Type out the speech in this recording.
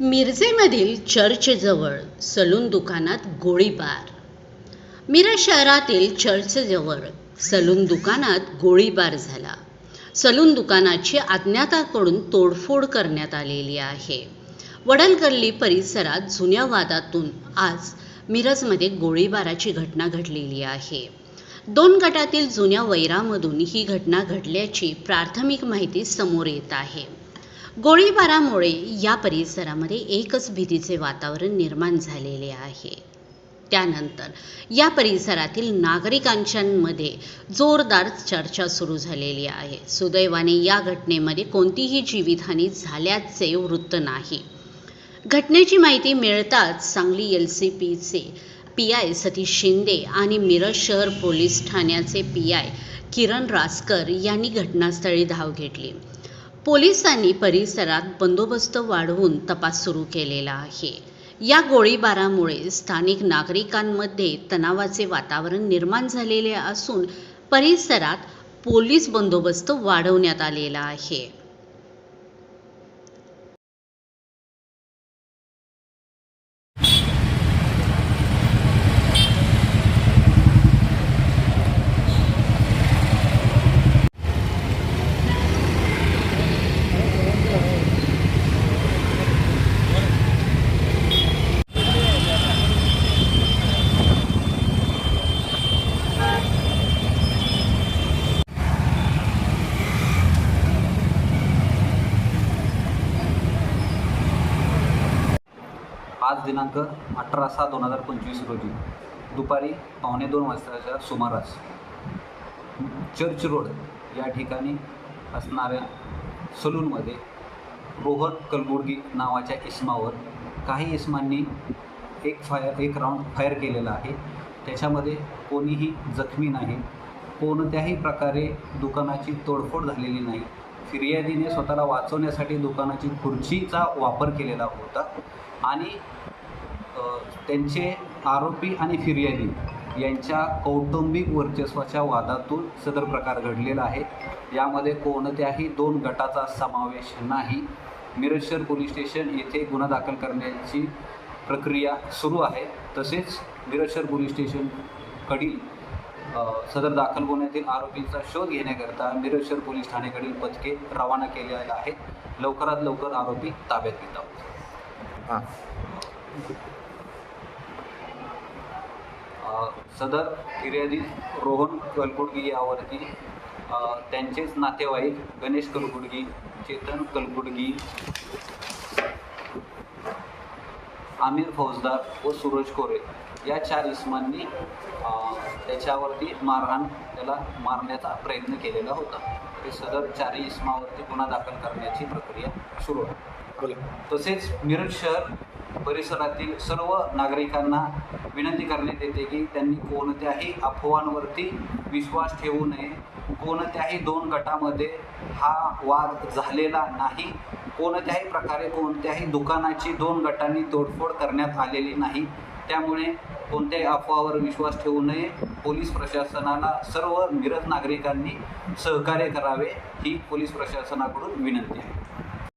मिरजेमधील चर्चजवळ salon दुकानात गोळीबार. मिरज शहरातील चर्चजवळ सलून दुकानात गोळीबार झाला. सलून दुकानाची अज्ञाताकडून तोडफोड करण्यात आलेली आहे. वडलगल्ली परिसरात जुन्या वादातून आज मिरजमध्ये गोळीबाराची घटना घडलेली आहे. दोन गटातील जुन्या वैरामधून ही घटना घडल्याची प्राथमिक माहिती समोर येत आहे. गोळीबारामुळे या परिसरामध्ये एकच भीतीचे वातावरण निर्माण झालेले आहे. त्यानंतर या परिसरातील नागरिकांच्यामध्ये जोरदार चर्चा सुरू झालेली आहे. सुदैवाने या घटनेमध्ये कोणतीही जीवितहानी झाल्याचे वृत्त नाही. घटनेची माहिती मिळताच सांगली एल सी पीचे पी आय सतीश शिंदे आणि मिरज शहर पोलीस ठाण्याचे पी आय किरण रासकर यांनी घटनास्थळी धाव घेतली. पोलिसांनी परिसरात बंदोबस्त वाढवून तपास सुरू केलेला आहे. या गोळीबारामुळे स्थानिक नागरिकांमध्ये तणावाचे वातावरण निर्माण झालेले असून परिसरात पोलीस बंदोबस्त वाढवण्यात आलेला आहे. आज दिनांक अठरा सहा दोन हजार पंचवीस रोजी दुपारी पावणे दोन वाजताच्या सुमारास चर्च रोड या ठिकाणी असणाऱ्या सलूनमध्ये रोहन कलबुर्गी नावाच्या इसमावर काही इसमांनी एक फायर एक राऊंड फायर केलेला आहे. त्याच्यामध्ये कोणीही जखमी नाही कोणत्याही प्रकारे दुकानाची तोडफोड झालेली नाही. फिर्यादीने स्वतःला वाचवण्यासाठी दुकानाची खुर्चीचा वापर केलेला होता. आणि त्यांचे आरोपी आणि फिर्यादी यांच्या कौटुंबिक वर्चस्वाच्या वादातून सदर प्रकार घडलेला आहे. यामध्ये कोणत्याही दोन गटाचा समावेश नाही. मिरजशर पोलीस स्टेशन येथे गुन्हा दाखल करण्याची प्रक्रिया सुरू आहे. तसेच मिरजशर पोलीस स्टेशनकडील सदर दाखल गुन्ह्यातील आरोपींचा शोध घेण्याकरता मिरज शहर पोलीस ठाणेकडील पथके रवाना केलेले आहेत. लवकरात लवकर आरोपी ताब्यात घेत आहोत. सदर फिर्यादी रोहन कलकुडगी यावरती त्यांचेच नातेवाईक गणेश कलकुडगी चेतन कलकुडगी आमिर फौजदार व सूरज कोरे या चार इसमांनी त्याच्यावरती मारहाण त्याला मारण्याचा प्रयत्न केलेला होता. ते सदर चारही इसमावरती गुन्हा दाखल करण्याची प्रक्रिया सुरू आहे तसेच मिरज शहर परिसरातील सर्व नागरिकांना विनंती करण्यात येते की त्यांनी कोणत्याही अफवांवरती विश्वास ठेवू नये. कोणत्याही दोन गटामध्ये हा वाद झालेला नाही. कोणत्याही प्रकारे कोणत्याही दुकानाची दोन गटांनी तोडफोड करण्यात आलेली नाही. त्यामुळे कोणत्याही अफवावर विश्वास ठेवू नये. पोलीस प्रशासनाला सर्व मिरज नागरिकांनी सहकार्य करावे ही पोलीस प्रशासनाकडून विनंती आहे.